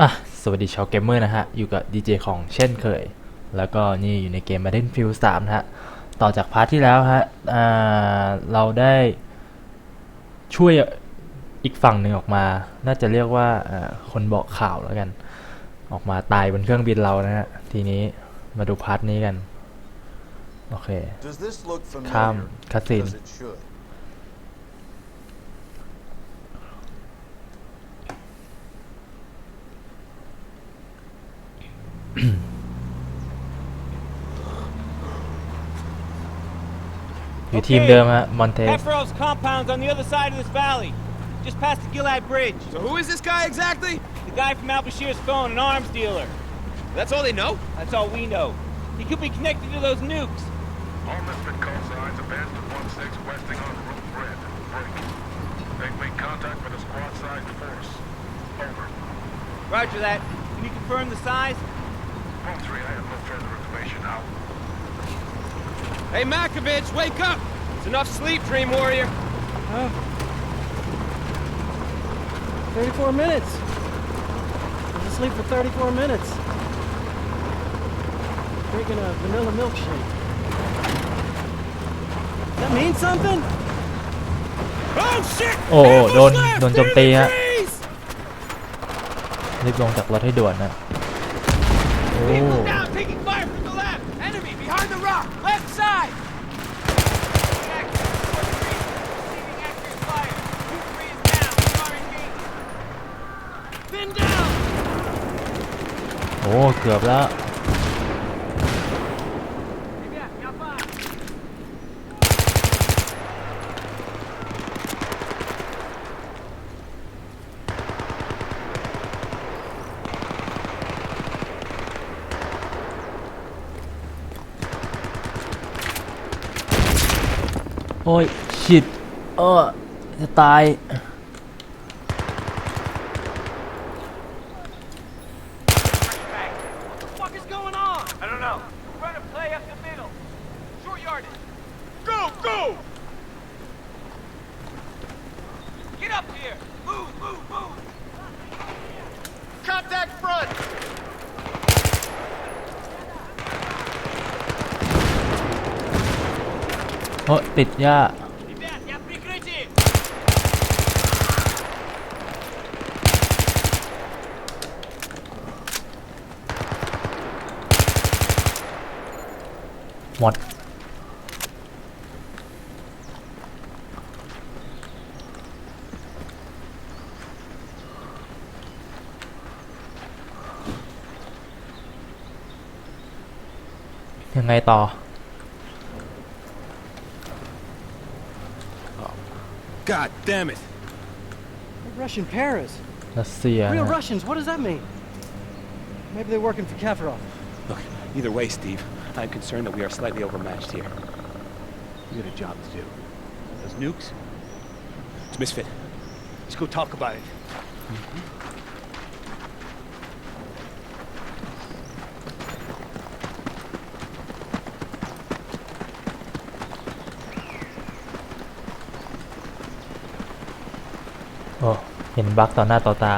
อะสวัสดีชาวเกมเมอร์นะฮะ อยู่กับดีเจของเช่นเคย แล้วก็นี่อยู่ในเกม Battlefield 3 นะฮะ ต่อจากพาร์ทที่แล้วฮะอ่าเราได้ช่วยอีกฝั่งหนึ่งออกมา น่าจะเรียกว่าอ่าคนบอกข่าวแล้วกัน ออกมาตายบนเครื่องบินเรานะฮะ ทีนี้มาดูพาร์ทนี้กัน โอเค Does this look familiar? ข้ามคัสซีน อยู่ทีมเดิมฮะ มอนเทส Heffro's compound's on the other side of this valley, just past the Gilad Bridge. So who is this guy exactly? The guy from Al Bashir's phone, an arms dealer. That's all they know? That's all we know. He could be connected to those nukes. All misfit call signs abandoned 1-6 westing on Route Red. Break. They've made contact with a squad-sized force. Over. Roger that. Can you confirm the size? 1-3, I have no further information. Out. Hey, Makovich, wake up! It's enough sleep, Dream Warrior. 34 minutes. I was asleep for 34 minutes. Drinking a vanilla milkshake. Does that mean something? Oh, shit! โอ้โหโดน Ambush left! โดนโจมตีฮะ Trees! รีบลงจากรถให้ด่วนนะ โอ้ People down, taking fire โอ้เกือบแล้วโอ้ยชิดเออจะตาย Go, go! Get up here. Move, move, move. Contact front! โอ้ติดหญ้า Ребят, я в прикрытии! ห ยังไงต่อ God damn it! Russian Paris. รัสเซีย Real นะ Russians, what does that mean? Maybe they're working for Kafarov. Look, either way, Steve, I'm concerned that we are slightly overmatched here. We got a job to do. Those nukes? It's Misfit. Let's go talk about it. เห็นบั๊กต่อหน้าต่อตา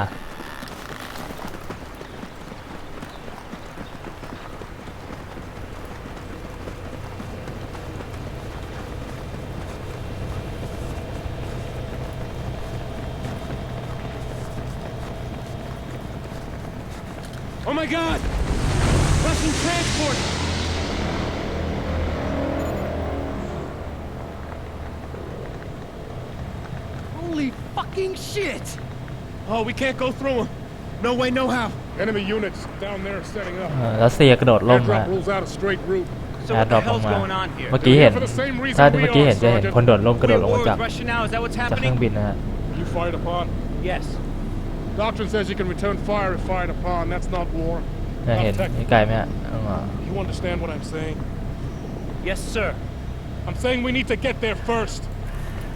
Oh my god! Russian transport! Holy fucking shit! Oh, we can't go through them. No way, no how. Enemy units down there setting up. เอ่อรัสเซียกระโดดล่มฮะ Airdrop rules out a straight route. So แอ what ร์ดรอ the ปลง hell's มา going on here? เมื่อกี้เห็น For the same reason ถ้า we เมื่อกี้ are, เห็นจะเห็น Sergeant. คนโดดล่มกระโด We're ด at ลง war มาจาก with Russia now. Is that what's จากเครื่อง happening? บินนะฮะ You fired upon. Yes. Doctrine says you can return fire if fired upon. That's not war. เนี่ยเห็น Not นี่ technical. ไกลไหมฮะอ๋อ You understand what I'm saying? Yes, sir. I'm saying we need to get there first.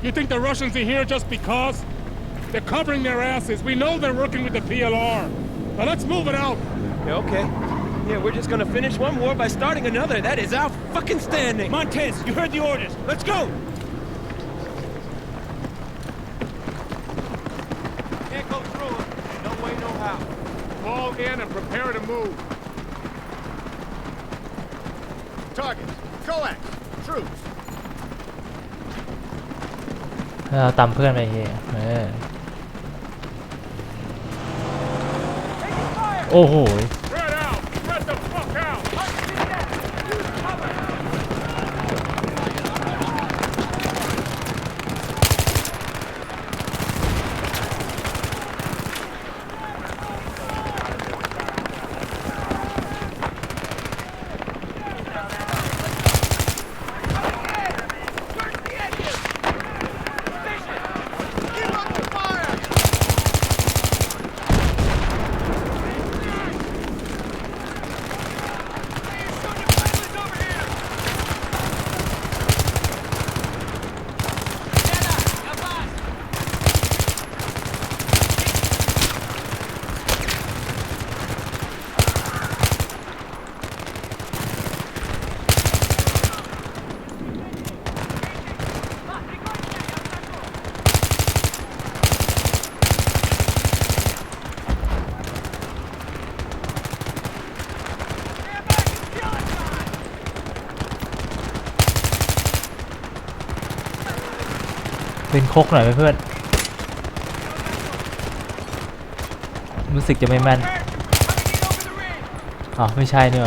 You think the Russians are here just because? They're covering their asses. We know they're working with the PLR. Now let's move it out. Yeah, okay. Yeah, we're just gonna finish one war by starting another. That is our fucking standing. Montez, you heard the orders. Let's go. Can't go through it. No way, no how. Fall in and prepare to move. Targets. Coax. Troops. ให้เราตามเพื่อนไปเฮียเออ โอ้โห Spread out! Spread the fuck out! เป็นคกหน่อยเพื่อน รู้สึกจะไม่แม่นอ๋อไม่ใช่เนี่ย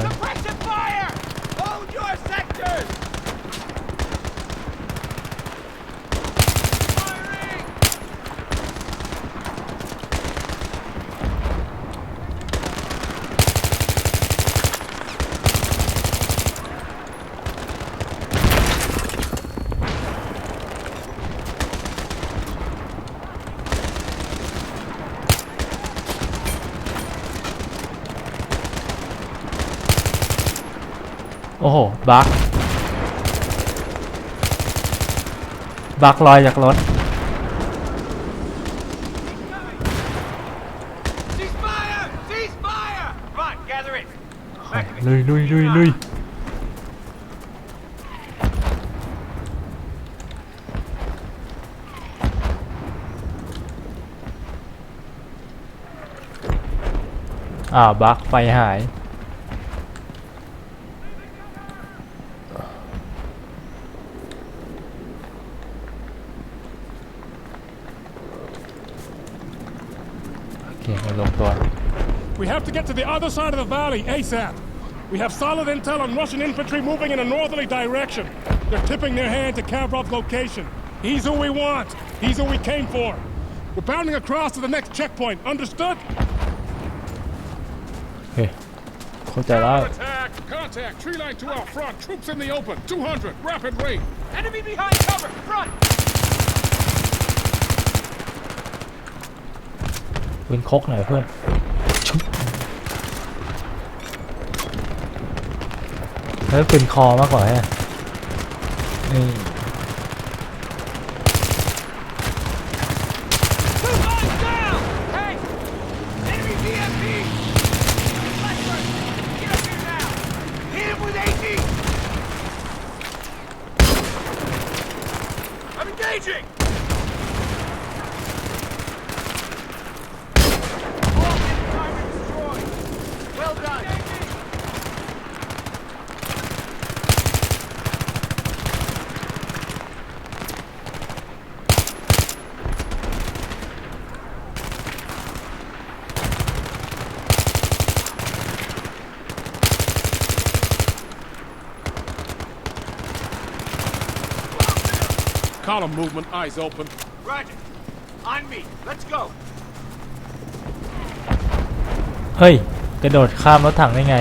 อ้โห บักบักลอยจากรถ Cease fire! Cease fire! Come on, gather in. ลุยลุยลุยลุยอ่าวบักไฟหาย มาลงตัว We have to get to the other side of the valley ASAP. We have solid intel on Russian infantry moving in a northerly direction. They're tipping their hand to Kavrov's location. He's who we want. He's who we came for. We're bounding across to the next checkpoint. Understood? โอเคเข้าใจแล้ว Attack! Contact! Tree line two out front. Troops in the open. 200. Rapid rate. Enemy behind cover! Front! ปืนคกหน่อยเพื่อนชุบแล้วปืนคอมากกว่าฮะนี่ Column movement. Eyes open. Roger. On me. Let's go. เฮ้ย กระโดดข้ามรถถังได้ไง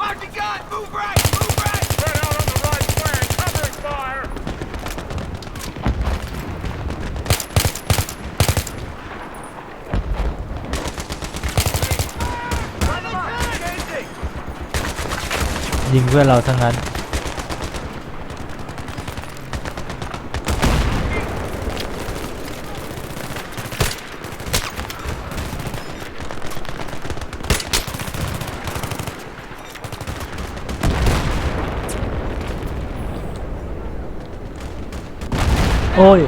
Mark the gun! Move right! Move right! Spread out on the right flank. Covering fire. Engaging! ยิงเพื่อนเราทั้งนั้น 哦呦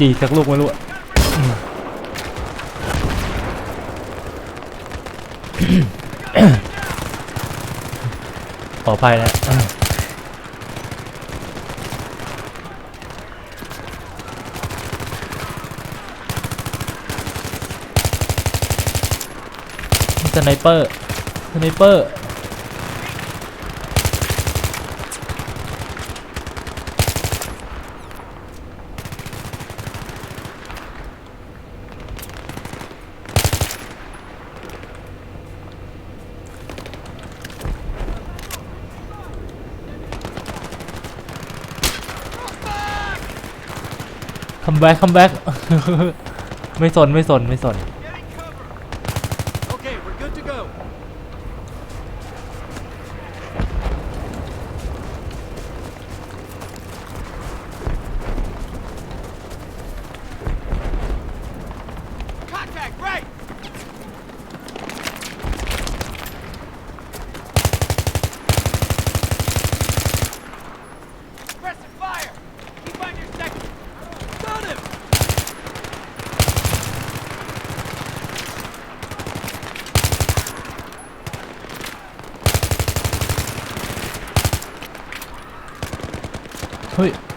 จีสักลูกไม่รู้ขออภัยนะสไนเปอร์สไนเปอร์ แบ็กคัมแบ็กไม่สนไม่สนไม่สน はい。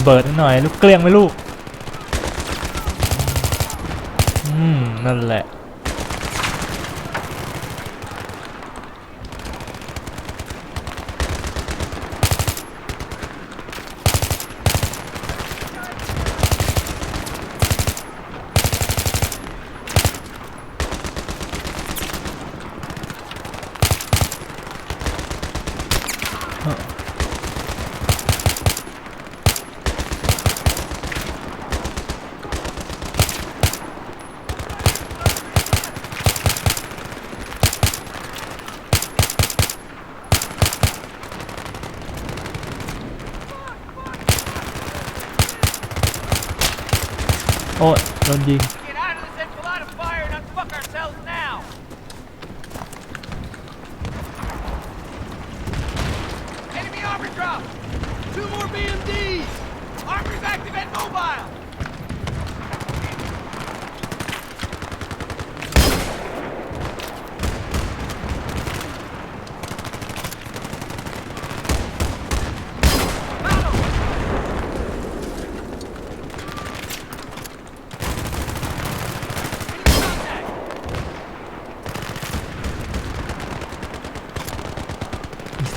ระเบิดนิดหน่อย ลูกเกลี้ยงไหมลูก อืม นั่นแหละ drop! Two more BMDs! Armor's active and mobile! Battle!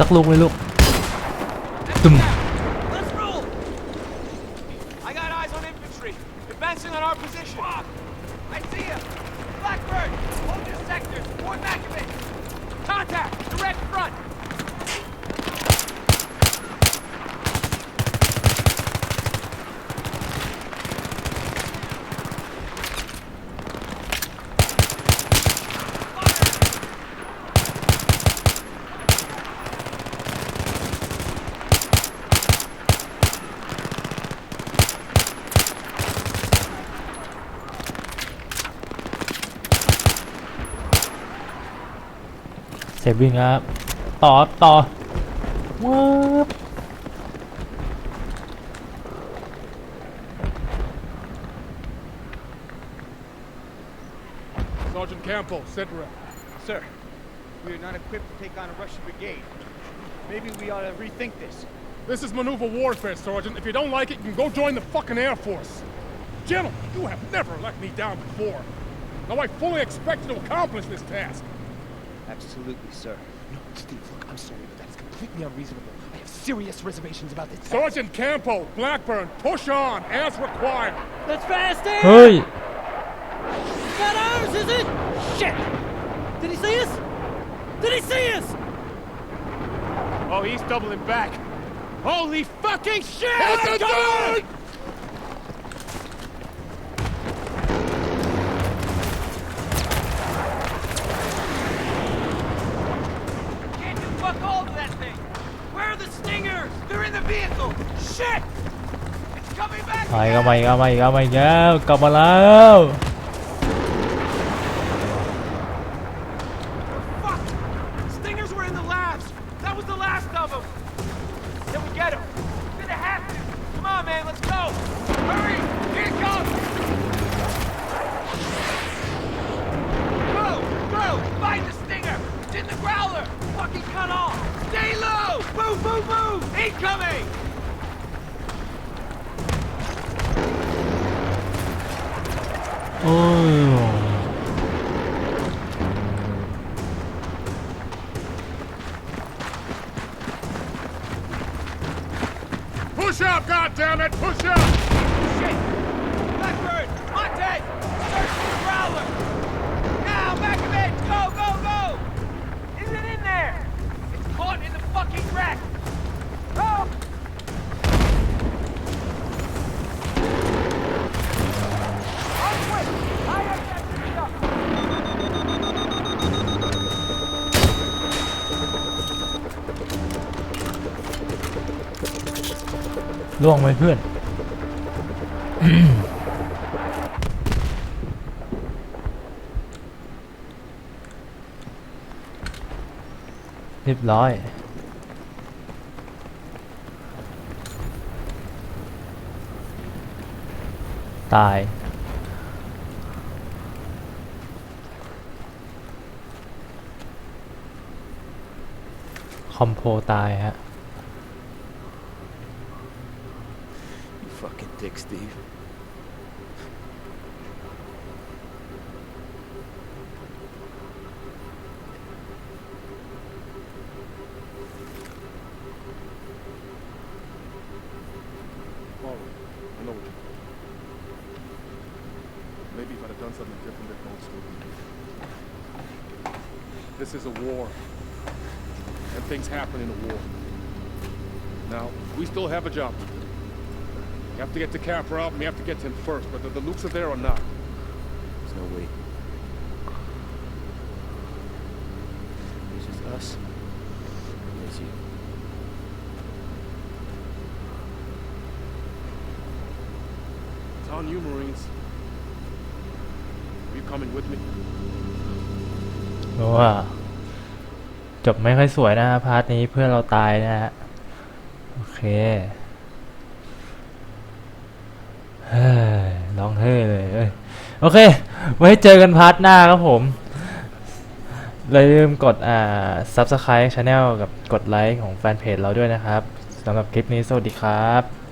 Enemy contact! them. Let's roll! I got eyes on infantry. Advancing on our position. Fuck. I see him. Blackbird, hold your Contact! Direct front! เซฟวิ่งครับ ต่อ ต่อว้าบ Sergeant Campbell, sit rep. Sir, we are not equipped to take on a Russian brigade. Maybe we ought to rethink this. This is maneuver warfare, Sergeant. If you don't like it, you can go join the fucking Air Force. Gentlemen, you have never let me down before. Now I fully expect you to accomplish this task. Absolutely, sir. No, Steve, look, I'm sorry, but that's completely unreasonable. I have serious reservations about this. Sergeant Campo, Blackburn, push on, as required. That's fast, eh? Hey. Is that ours, is it? Shit! Did he see us? Did he see us? Oh, he's doubling back. Holy fucking shit! It's a มาอีกแล้ว again. มาอีกแล้วมาอีกแล้วมาอีกแล้วกลับมาแล้ว Push up, goddammit! Push up! Shit! Blackbird! Monte! Search the growler! Now, it! Go, go, go! Is it in there? It's caught in the fucking wreck! ล่วงไหมเพื่อน เรียบร้อย ตายคอมโพตายฮะ still be. This is a war. And things happen in a war. Now, we still have a job to do. We have to get to Camp Ralph, and we have to get to him first, whether the Lukes are there or not. There's no way. It's just us. and It's you. It's on you, Marines. Are you coming with me? เพราะว่าจบไม่ค่อยสวยนะฮะพาร์ทนี้เพื่อนเราตายนะฮะ โอเคเฮ้ย ร้องเฮ้ยเลยเอ้ยโอเค ไว้เจอกันพาร์ทหน้าครับผมอย่าลืมกดอ่า Subscribe Channel กับกดไลค์ของแฟนเพจเราด้วยนะครับสำหรับคลิปนี้สวัสดีครับ